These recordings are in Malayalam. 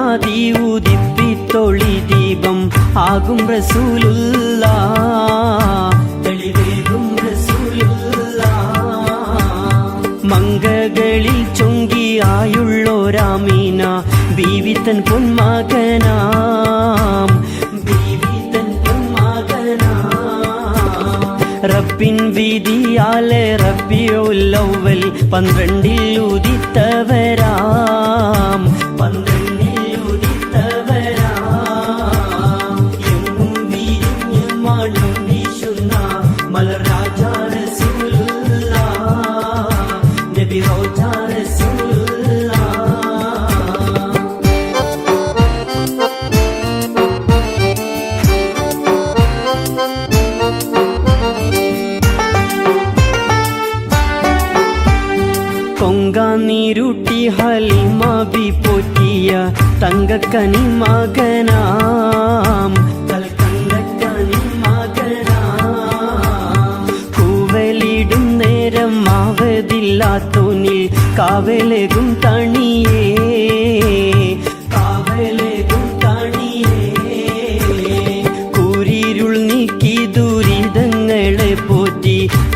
நாதி உதிப்பி தொழி தீபம் ஆகும் ரசூலுல்லா. தெளிவேகும் ரசூலுல்லா. மங்ககளில் சொங்கி ஆயுள்ளோராமீனா பீவித்தன் பொன்மகனாம். பீவித்தன் பொன்மகனாம். ரப்பின் வீதியாலே ரப்பி உள்ளவல் பன்னிரண்டில் உதித்தவராம். பன்னிரண்டு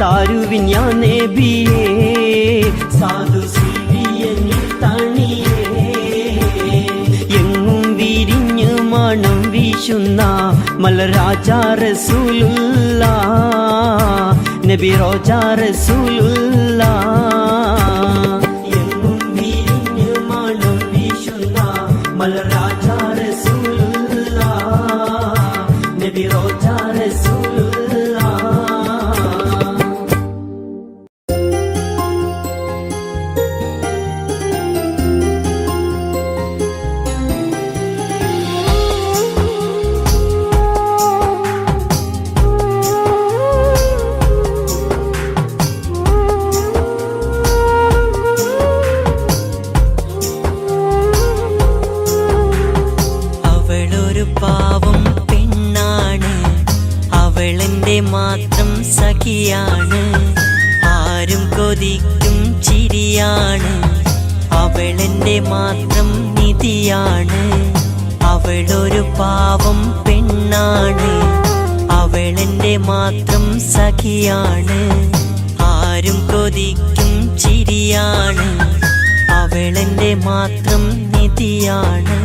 താരുവിൻ ഞാൻ നബിയേ സാധു എങ്ങും വിരിഞ്ഞ് മണം വീശുന്ന മലരാജ റസൂലുള്ള നബി റോജ റസൂലുള്ള സഖിയാണ് ആരും കൊതിക്കും ചിരിയാണ്. അവളെന്റെ മാത്രം നിധിയാണ്.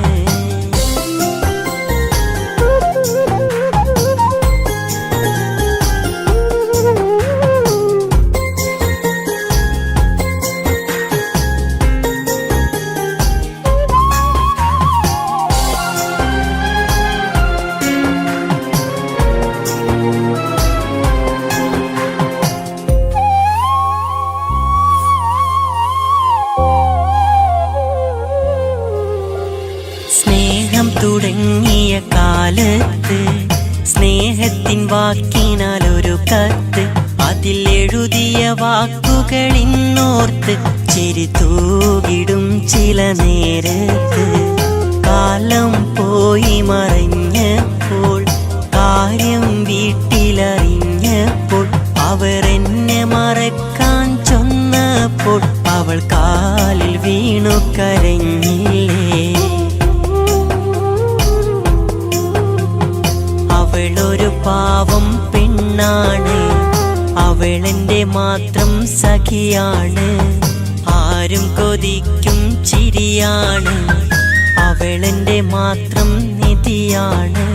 അവളൊരു പാവം പെണ്ണാണ്. അവളെന്റെ മാത്രം സഖിയാണ്. ആരും കൊതിക്കും ചിരിയാണ്. അവളെന്റെ മാത്രം നിധിയാണ്.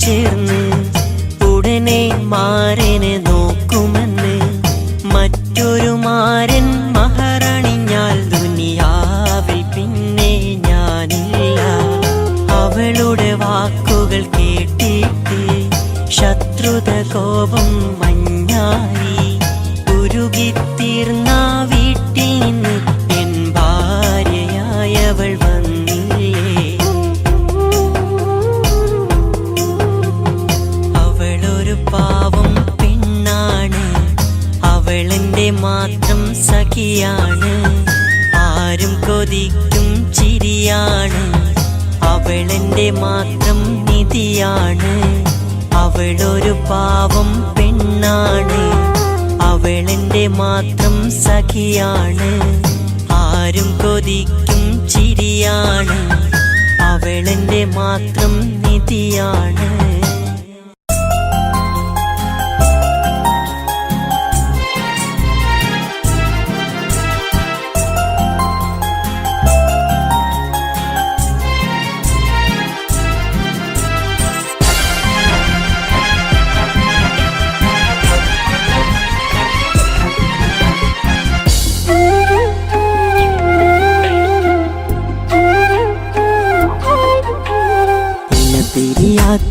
ചേർന്ന് സഖിയാണ്. ആരും കൊതിക്കും ചിരിയാണ്. അവളെന്റെ മാത്രം നിധിയാണ്.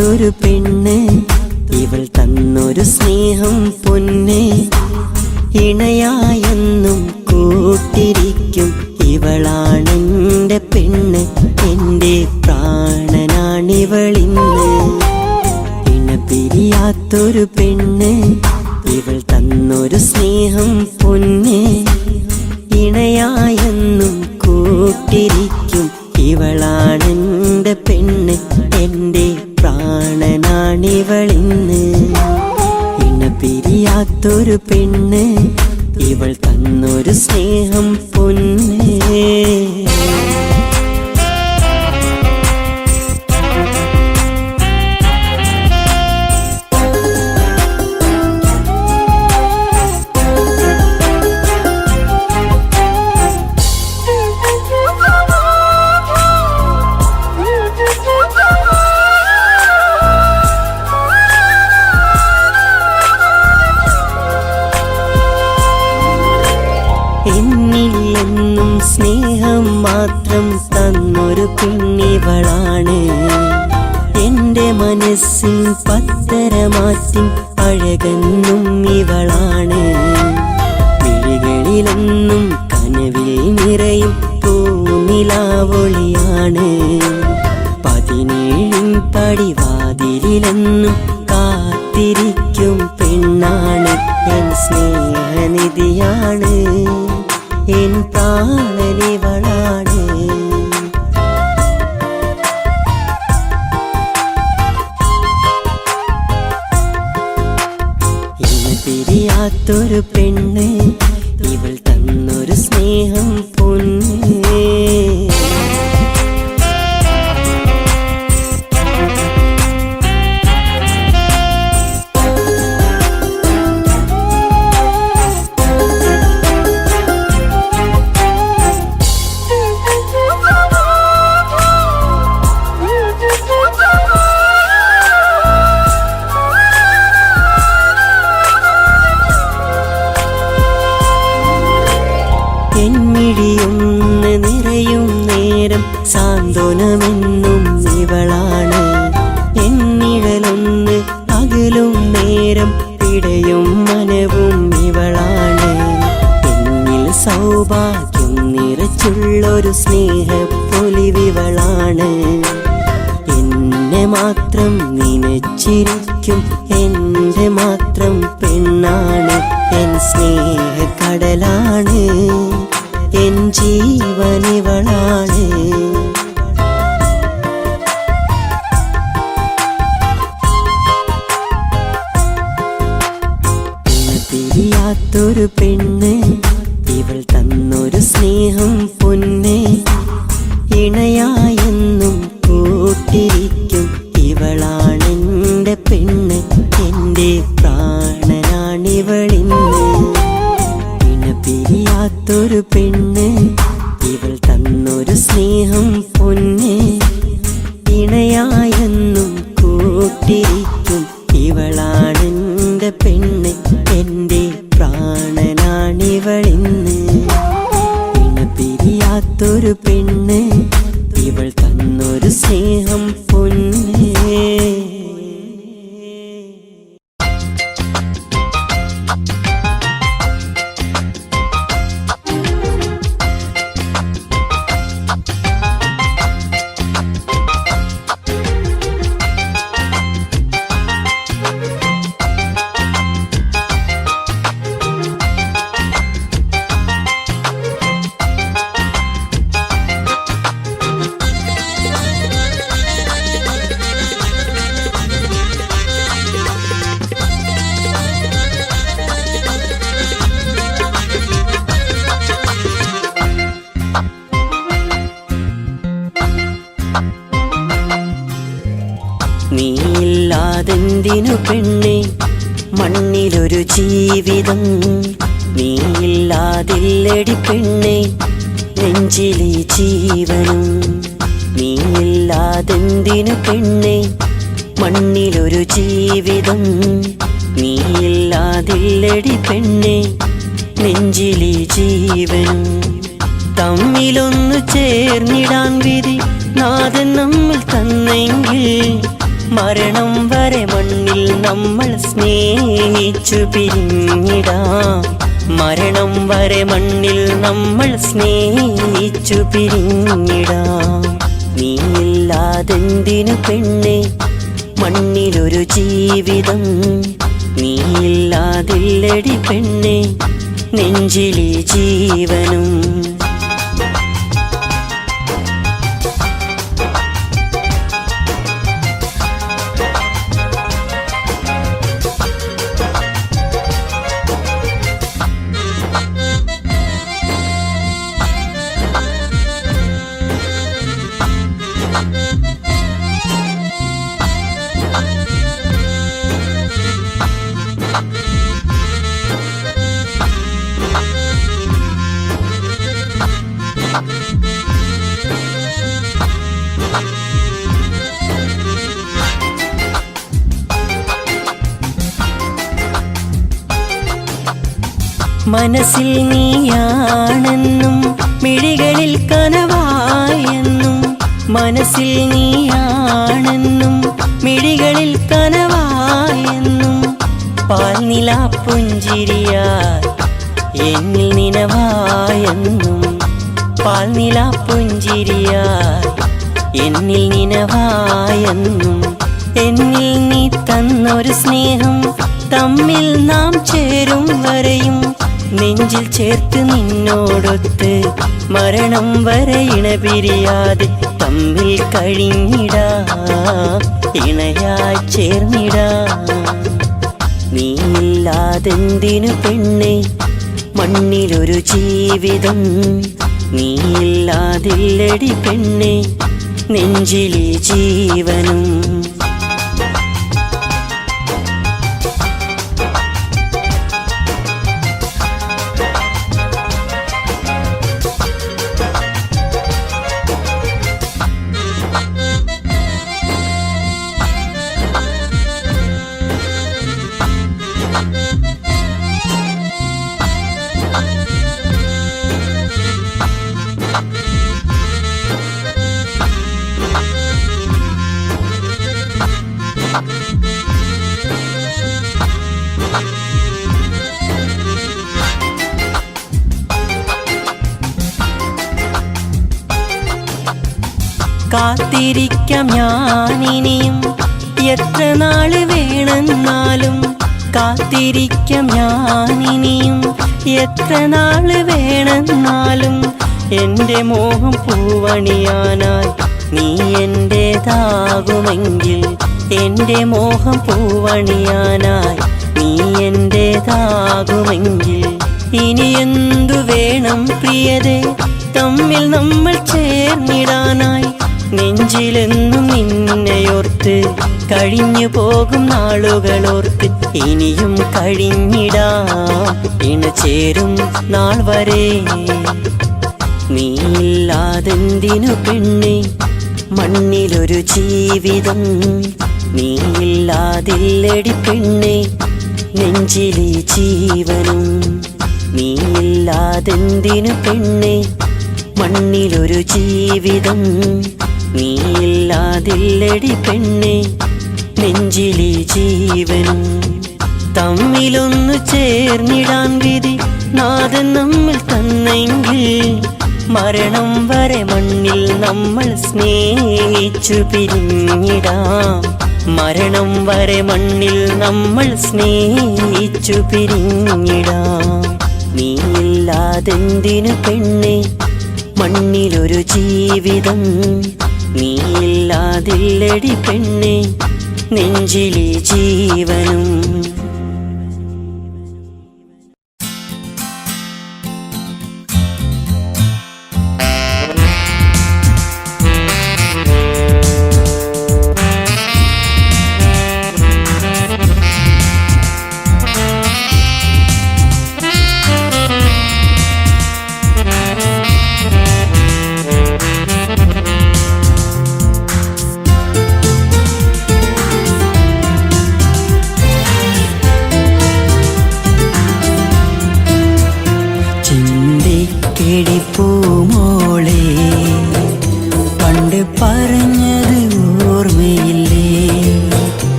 കാത്തൊരു പെണ്ണ് മനസ്സിൻ പത്തരമാറ്റിൻ അഴകെന്നും ഇവളാണ്. മിഴികളിലെന്നും കനവിൽ നിറയും പൂനിലാവൊളിയാണ് പതിനേഴിൻ പടിവാതിലെന്നും ഒരു പെണ്ണ് അവളിന്ന് ഇണപിരിയാത്തൊരു പെണ്ണ് ഇവൾ തന്നൊരു സ്നേഹം പൊന്ന് ഇണയായെന്നു നീയില്ലാതെന്തിനു പെണ്ണെ? മണ്ണിലൊരു ജീവിതം നീയില്ലാതില്ലടി പെണ്ണെ. നെഞ്ചിലെ ജീവനും നീയില്ലാതെന്തിനു പെണ്ണെ? മണ്ണിലൊരു ജീവിതം നീയില്ലാതില്ലടി പെണ്ണെ. നെഞ്ചിലെ ജീവൻ തമ്മിലൊന്നു ചേർന്നിടാൻ വിധി നാഥൻ നമ്മിൽ തന്നെങ്കിൽ മരണം വരെ മണ്ണിൽ നമ്മൾ സ്നേഹിച്ചു പിരിഞ്ഞിടാം മരണം വരെ മണ്ണിൽ നമ്മൾ സ്നേഹിച്ചു പിരിഞ്ഞിടാം നീയില്ലാതെന്തിനു പെണ്ണെ? മണ്ണിലൊരു ജീവിതം. നീയില്ലാതില്ലടി പെണ്ണെ. നെഞ്ചിലെ ജീവനും മനസ്സിൽ നീയാണെന്നും മിഴികളിൽ കനവായെന്നും മനസ്സിൽ നീയാണെന്നും മിഴികളിൽ കനവായെന്നും പാൽനില പുഞ്ചിരിയാൽ എന്നിൽ നിനവായെന്നും പാൽനില പുഞ്ചിരിയാൽ എന്നിൽ നിനവായെന്നും എന്നിൽ നീ തന്നൊരു സ്നേഹം തമ്മിൽ നാം ചേരും വരെയും നെഞ്ചിൽ ചേർത്ത് നിന്നോടൊത്ത് മരണം വരെ ഇണപിരിയാതെ തമ്മിൽ കഴിഞ്ഞിടാ ഇണയായി ചേർന്നിടാ. നീയില്ലാതെന്തിനു പെണ്ണെ മണ്ണിലൊരു ജീവിതം. നീയില്ലാതില്ലടി പെണ്ണെ നെഞ്ചിലെ ജീവനും കാത്തിരിക്കാം ഞാനിനിയും. എത്ര നാൾ വേണമെന്നാലും കാത്തിരിക്കാം ഞാനിനിയും. എത്ര നാൾ വേണമെന്നാലും എന്റെ മോഹം പൂവണിയാനായി നീ എന്റേതാകുമെങ്കിൽ എന്റെ മോഹം പൂവണിയാനായി നീ എന്റേതാകുമെങ്കിൽ ഇനി എന്തു വേണം പ്രിയതേ? തമ്മിൽ നമ്മൾ ചേർന്നിടാനായി നെഞ്ചിലെന്നും നിന്നെയോർത്ത് കഴിഞ്ഞു പോകും നാളുകളോർത്ത് ഇനിയും കഴിഞ്ഞിടാം. ഇണചേരും നാൾ വരെ നീയില്ലാതെന്തിനു പെണ്ണെ? മണ്ണിലൊരു ജീവിതം നീയില്ലാതില്ലടി പെണ്ണെ. നെഞ്ചിലെ ജീവനും നീയില്ലാതെന്തിനു പെണ്ണെ? മണ്ണിലൊരു ജീവിതം നീയില്ലാതില്ലടി പെണ്ണെ നെഞ്ചിലെ ജീവനും തമ്മിലൊന്നു ചേർന്നിടാൻ വിധി നാഥൻ നമ്മിൽ തന്നെങ്കിൽ മരണം വരെ മണ്ണിൽ നമ്മൾ സ്നേഹിച്ചു പിരിഞ്ഞിടാം. മരണം വരെ മണ്ണിൽ നമ്മൾ സ്നേഹിച്ചു പിരിഞ്ഞിടാം. നീയില്ലാതെന്തിനു പെണ്ണെ മണ്ണിലൊരു ജീവിതം നീയില്ലാതില്ലടി പെണ്ണേ നെഞ്ചിലെ ജീവനും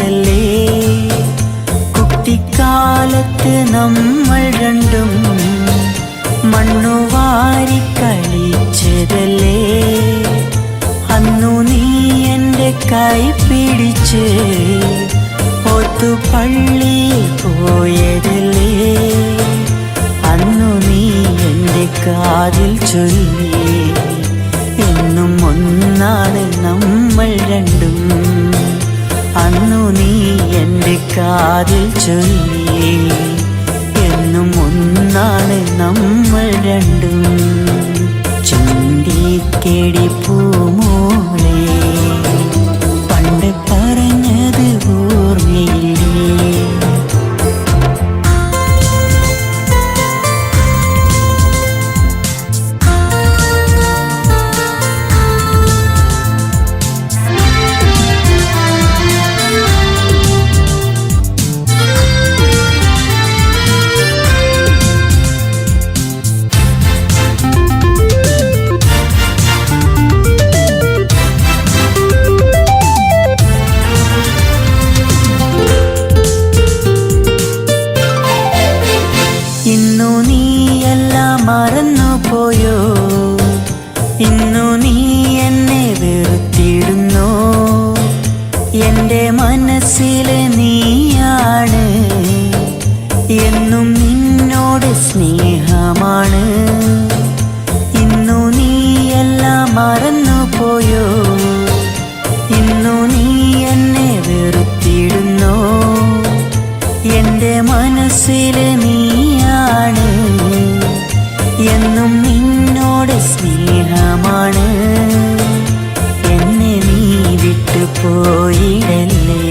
പോയതല്ലേ കുട്ടിക്കാലത്ത് നമ്മൾ രണ്ടും മണ്ണുവാരി കളിച്ചതല്ലേ? അന്നു നീ എന്റെ കൈ പിടിച്ച് പള്ളി പോയതല്ലേ? അന്നു നീ എന്റെ കാതിൽ ചൊല്ലി എന്നും ഒന്നാണ് നമ്മൾ രണ്ടും. അന്നു നീ എന്റെ കാതിൽ ചൊല്ലി. എന്നും ഒന്നാണ് നമ്മൾ രണ്ടും. ചുണ്ടിക്കേടി പൂമോളെ സ്നേഹമാണ് ഇന്നു എല്ലാം മറന്നു പോയോ? ഇന്നു നീ എന്നെ വെറുത്തിടുന്നോ. എന്റെ മനസ്സിൽ നീയാണ്. എന്നും നിന്നോട് സ്നേഹമാണ്. എന്നെ നീ വിട്ടു പോയിടല്ലേ?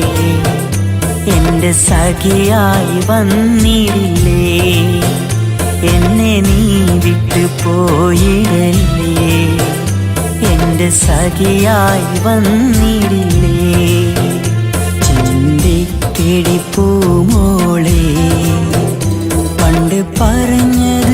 എന്റെ സഖിയായി നീ വിട്ടു പോയിടല്ലേ എന്റെ സഖിയായി വന്നിടില്ലേ? ചിന്തിക്കിടി പൂമോളെ പണ്ട് പറഞ്ഞത്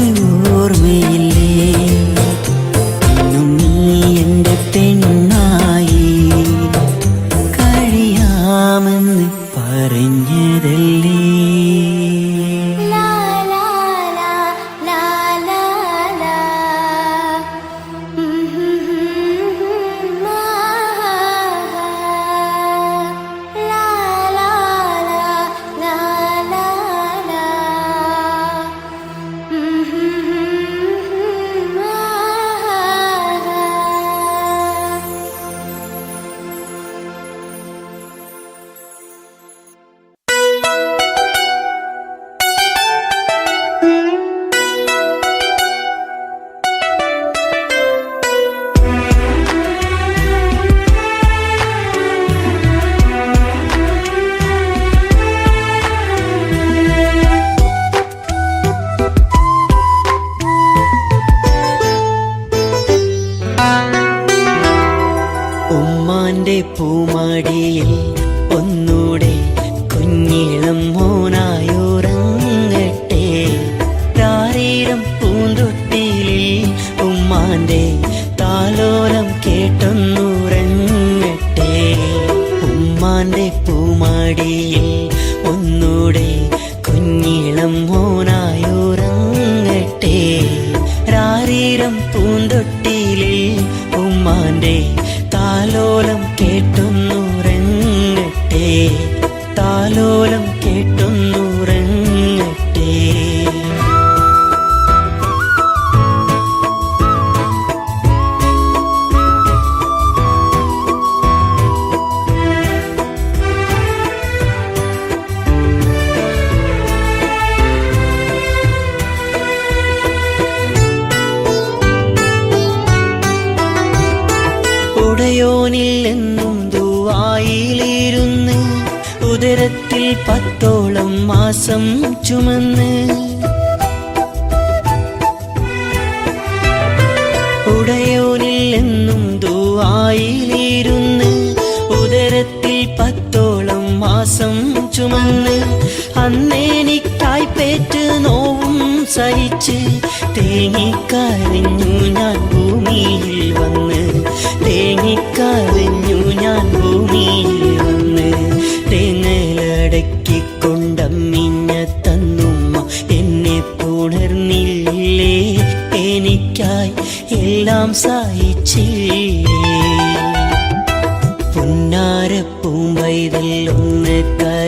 ആലോലം കേട്ടുന്നു. ചുമന്ന് ഉടയോനിൽ എന്നും ഉദരത്തിൽ പത്തോളം മാസം ചുമന്ന് അന്നേനിക്കായ്പേറ്റ് നോവും സഹിച്ച് തേങ്ങിക്കരഞ്ഞു ഞാൻ ഭൂമിയിൽ சாயிச்சி பொன்னார பூம்பைதில் ஒன்று கரை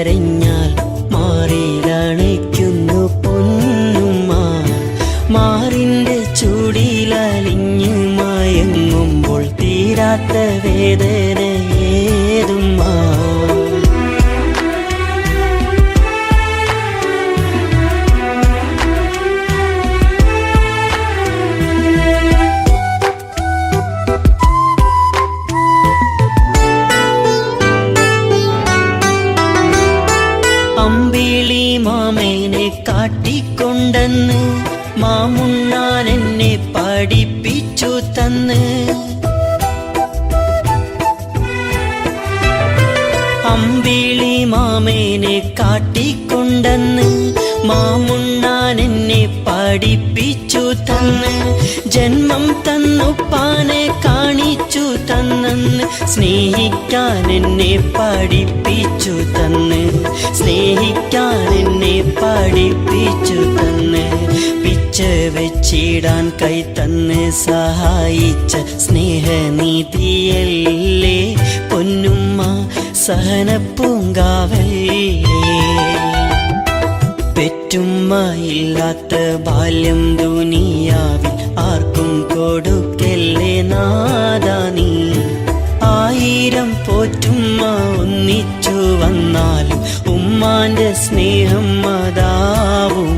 മാമുണ്ണാൻ എന്നെ പഠിപ്പിച്ചു തന്ന്. അമ്പിളി മാമേനെ കാട്ടിക്കൊണ്ടെന്ന് മാമുണ്ണാൻ എന്നെ പഠിപ്പിച്ചു തന്ന്. ജന്മം തന്നുപ്പാനെ കാണിച്ചു തന്നെന്ന് സ്നേഹിക്കാൻ എന്നെ പഠിപ്പിച്ചു തന്ന്. സ്നേഹിക്കാൻ എന്നെ പഠിപ്പിച്ചു തന്ന്. പിച്ച വെച്ചിടാൻ കൈ തന്നെ സഹായിച്ച സ്നേഹനീതിയല്ലേ പൊന്നുമ്മ സഹനപ്പൂങ്കാവല്ലേ? പെറ്റുമ്മയില്ലാത്ത ബാല്യം ദുനിയാവിൽ ആർക്കും കൊടുക്കല്ലേ നാദാ നീ? ആയിരം പോറ്റുമ്മ ഒന്നിച്ചു വന്നാലും ഉമ്മാന്റെ സ്നേഹം അതാവുമോ